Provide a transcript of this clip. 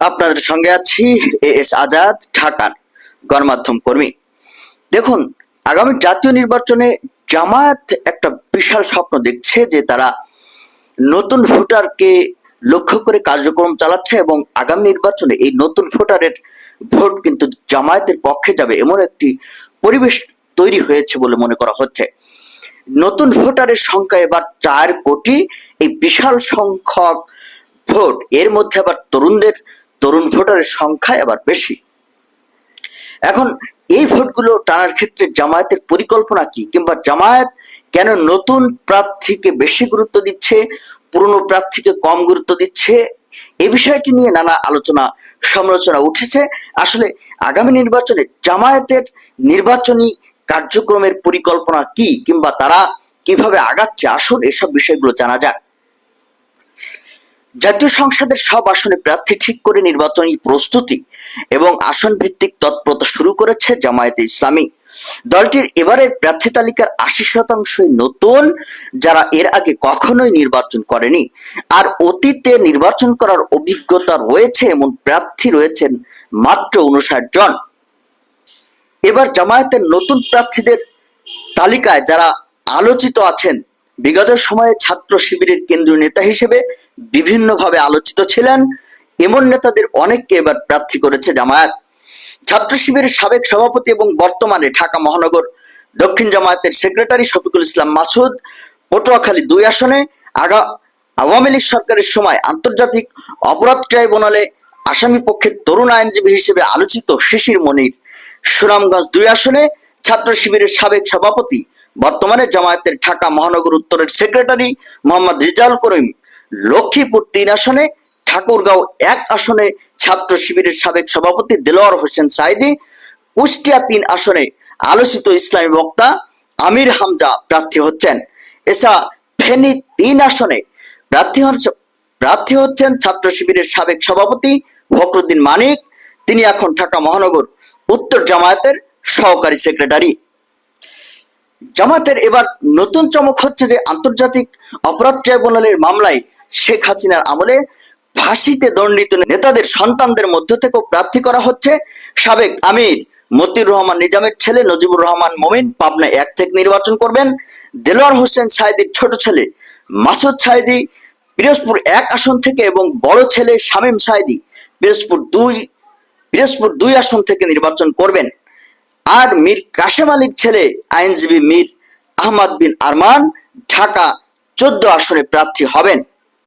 আপনাদের সঙ্গে আছি এ এস আজাদ, ঢাকার গণমাধ্যম কর্মী। দেখুন, আগামী জাতীয় নির্বাচনে জামায়াত একটা বিশাল স্বপ্ন দেখছে যে তারা নতুন ভোটারকে লক্ষ্য করে কার্যক্রম চালাচ্ছে এবং আগামী নির্বাচনে এই নতুন ভোটারের ভোট কিন্তু জামায়াতের পক্ষে যাবে এমন একটি পরিবেশ তৈরি হয়েছে বলে মনে করা হচ্ছে। নতুন ভোটারের সংখ্যা এবার চার কোটি, এই বিশাল সংখ্যক ভোট, এর মধ্যে আবার তরুণদের তরুণ ভোটারের সংখ্যা আবার বেশি। এখন এই ভোটগুলো টানার ক্ষেত্রে জামায়াতের পরিকল্পনা কি? কিংবা জামায়াত কেন নতুন প্রার্থীকে বেশি গুরুত্ব দিচ্ছে, পুরনো প্রার্থীকে কম গুরুত্ব দিচ্ছে? এ বিষয়টি নিয়ে নানা আলোচনা, সমালোচনা উঠেছে। আসলে আগামী নির্বাচনে জামায়াতের নির্বাচনী কার্যক্রমের পরিকল্পনা কি? কিংবা তারা কীভাবে আগাচ্ছে? আসুন এসব বিষয়গুলো জানা যাক। জাতীয় সংসদের সব আসনে প্রার্থী ঠিক করে নির্বাচনী প্রস্তুতি এবং আসন ভিত্তিক তৎপরতা শুরু করেছে জামায়াতে ইসলামী। দলটির এবারের প্রার্থী তালিকার আশি শতাংশই নতুন, যারা এর আগে কখনোই নির্বাচন করেনি। আর অতীতে নির্বাচন করার অভিজ্ঞতা রয়েছে, এমন প্রার্থী রয়েছেন মাত্র উনষাট জন। এবার জামায়াতের নতুন প্রার্থীদের তালিকায় যারা আলোচিত আছেন, বিগত সময়ে ছাত্র শিবিরের কেন্দ্রীয় নেতা হিসেবে বিভিন্নভাবে আলোচিত ছিলেন। এমন নেতাদের অনেককে এবার প্রার্থী করেছে জামায়াত। ছাত্র শিবিরের সাবেক সভাপতি এবং বর্তমানে ঢাকা মহানগর দক্ষিণ জামায়াতের সেক্রেটারি শফিকুল ইসলাম মাসুদ পটুয়াখালী দুই আসনে আগা আওয়ামী লীগ সরকারের সময় আন্তর্জাতিক অপরাধ ট্রাইব্যুনালে আসামি পক্ষের তরুণ আইনজীবী হিসেবে আলোচিত শিশির মনির। সুনামগঞ্জ দুই আসনে ছাত্র শিবিরের সাবেক সভাপতি, বর্তমানে জামায়াতের ঢাকা মহানগর উত্তরের সেক্রেটারি মোহাম্মদ রিজাল করিম। লক্ষ্মীপুর তিন আসনে, ঠাকুরগাঁও এক আসনে, ছাত্র শিবিরের সাবেক সভাপতি দেলোয়ার হোসেন সাইদি, কুষ্টিয়া তিন আসনে আলোচিত ইসলামী বক্তা আমির হামজা প্রার্থী হচ্ছেন। এছাড়া ফেনী তিন আসনে প্রার্থী হচ্ছে প্রার্থী হচ্ছেন ছাত্র শিবিরের সাবেক সভাপতি ফখরুদ্দিন মানিক। তিনি এখন ঢাকা মহানগর উত্তর জামায়াতের সহকারী সেক্রেটারি। জামাতের এবার নতুন চমক হচ্ছে যে আন্তর্জাতিক অপরাধ ট্রাইব্যুনালের মামলায় শেখ হাসিনার আমলে ফাঁসিতে দণ্ডিত নেতাদের সন্তানদের মধ্য থেকেও প্রার্থী করা হচ্ছে সাবেক আমির মতিউর রহমান নিজামের ছেলে নজিবুর রহমান মমিন পাবনা এক থেকে নির্বাচন করবেন। দেলোয়ার হোসেন সাইদির ছোট ছেলে মাসুদ সাইদি পিরোজপুর এক আসন থেকে এবং বড় ছেলে শামীম সাইদি পিরোজপুর দুই পিরোজপুর দুই আসন থেকে নির্বাচন করবেন। আর মীর কাশেম আলীর ছেলে আইনজীবী মীর আহমদ বিন আরমান ঢাকা চোদ্দ আসনে প্রার্থী হবেন।